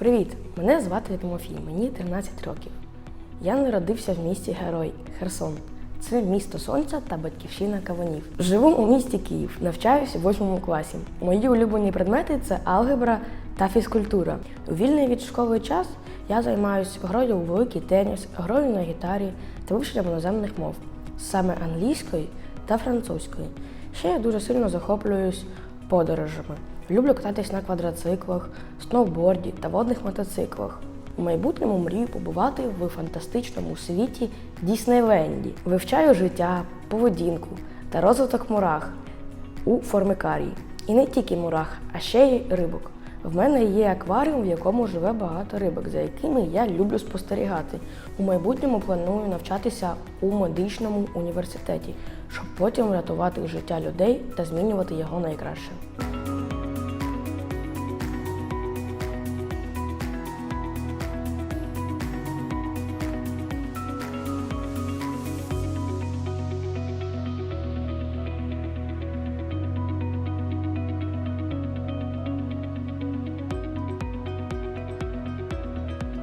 Привіт! Мене звати Тимофій, мені 13 років. Я народився в місті Герой Херсон. Це місто сонця та батьківщина кавунів. Живу у місті Київ, навчаюся в 8 класі. Мої улюблені предмети це алгебра та фізкультура. У вільний від школи час я займаюся грою у великий теніс, грою на гітарі та вивченням іноземних мов, саме англійської та французької. Ще я дуже сильно захоплююсь подорожами. Люблю кататись на квадроциклах, сноуборді та водних мотоциклах. У майбутньому мрію побувати в фантастичному світі Діснейленді. Вивчаю життя, поведінку та розвиток мурах у формикарії. І не тільки мурах, а ще й рибок. В мене є акваріум, в якому живе багато рибок, за якими я люблю спостерігати. У майбутньому планую навчатися у медичному університеті, щоб потім врятувати життя людей та змінювати його найкраще.